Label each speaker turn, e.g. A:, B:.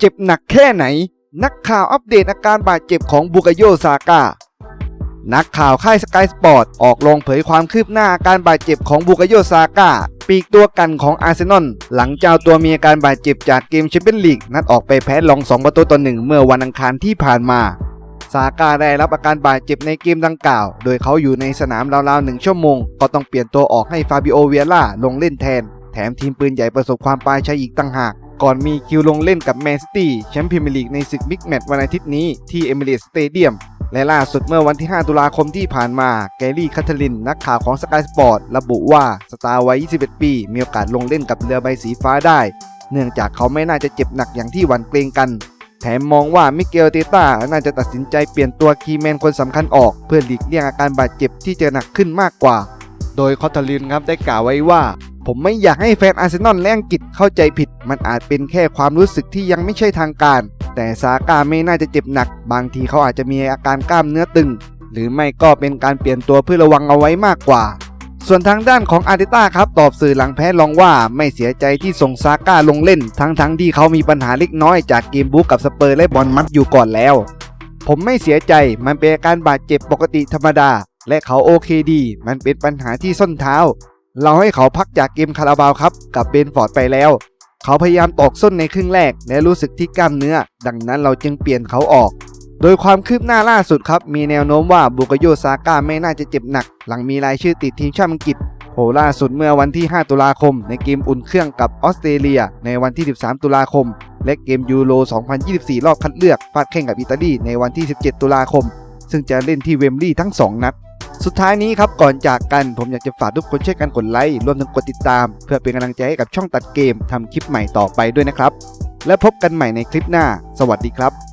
A: เจ็บหนักแค่ไหน นักข่าวอัปเดตอาการบาดเจ็บของบุกโยซาก้านักข่าวค่ายสกายสปอร์ตออกลงเผยความคืบหน้าอาการบาดเจ็บของบุกโยซาก้าปีกตัวกันของอาร์เซนอลหลังเจ้าตัวมีอาการบาดเจ็บจากเกมแชมเปี้ยนลีกนัดออกไปแพ้ลอง 2 ประตูต่อหนึ่งเมื่อวันอังคารที่ผ่านมา ซาก้าได้รับอาการบาดเจ็บในเกมดังกล่าว โดยเขาอยู่ในสนามราวๆหนึ่งชั่วโมง ก็ต้องเปลี่ยนตัวออกให้ฟาบิโอเวียล่าลงเล่นแทน แถมทีมปืนใหญ่ประสบความปลายชัยอีกต่างหาก ก่อนมีคิวลงเล่นกับแมนซิตี้แชมป์พรีเมียร์ลีกในศึกบิ๊กแมตช์วันอาทิตย์นี้ที่เอมิเรตสเตเดียมและล่าสุดเมื่อวันที่ 5 ตุลาคมที่ผ่านมา แกรี่คัทเทลิน นักข่าวของสกายสปอร์ตระบุว่า สตาร์วัย 21 ปี มีโอกาสลงเล่นกับเรือใบสีฟ้าได้ เนื่องจากเขาไม่น่าจะเจ็บหนักอย่างที่หวั่นเกรงกัน แถมมองว่ามิเกลเตต้าน่าจะตัดสินใจเปลี่ยนตัวคีแมนคนสำคัญออก เพื่อหลีกเลี่ยงอาการบาดเจ็บที่จะหนักขึ้นมากกว่า โดยคอทลินครับได้กล่าวไว้ว่า ผมไม่อยากให้แฟนอาร์เซนอลและอังกฤษเข้าใจผิด มันอาจเป็นแค่ความรู้สึกที่ยังไม่ใช่ทางการ แต่ซาก้าไม่น่าจะเจ็บหนัก บางทีเขาอาจจะมีอาการกล้ามเนื้อตึง หรือไม่ก็เป็นการเปลี่ยนตัวเพื่อระวังเอาไว้มากกว่า ส่วนทางด้านของอาร์เตต้าครับตอบสื่อหลังแพ้ลองว่าไม่เสียใจที่ส่งซาก้าลงเล่น ทั้งๆทที่เขามีปัญหาเล็กน้อยจากเกมบุกกับสเปอร์และบอลมัดอยู่ก่อนแล้ว ผมไม่เสียใจมันเป็นอาการบาดเจ็บปกติธรรมดาและเขาโอเคดี มันเป็นปัญหาที่ส้นเท้า เราให้เขาพักจากเกมคาราบาวครับกับเบนฟอร์ดไปแล้ว เขาพยายามตอกส้นในครึ่งแรก และรู้สึกที่กล้ามเนื้อ ดังนั้นเราจึงเปลี่ยนเขาออก โดยความคืบหน้าล่าสุดครับ มีแนวโน้มว่าบุกโยซาก้าไม่น่าจะเจ็บหนัก หลังมีรายชื่อติดทีมชาติอังกฤษโผล่ล่าสุดเมื่อวันที่ 5 ตุลาคม ในเกมอุ่นเครื่องกับออสเตรเลีย ในวันที่ 13 ตุลาคม และเกมยูโร 2024 รอบคัดเลือกฟาดแข่งกับอิตาลีในวันที่ 17 ตุลาคม ซึ่งจะเล่นที่เวมบลีย์ทั้ง 2 นัด สุดท้ายนี้ครับก่อนจากกันผมอยากจะฝากทุกคนช่วยกันกดไลค์รวมถึงกดติดตาม เพื่อเป็นกำลังใจให้กับช่องตัดเกมทำคลิปใหม่ต่อไปด้วยนะครับ และพบกันใหม่ในคลิปหน้า สวัสดีครับ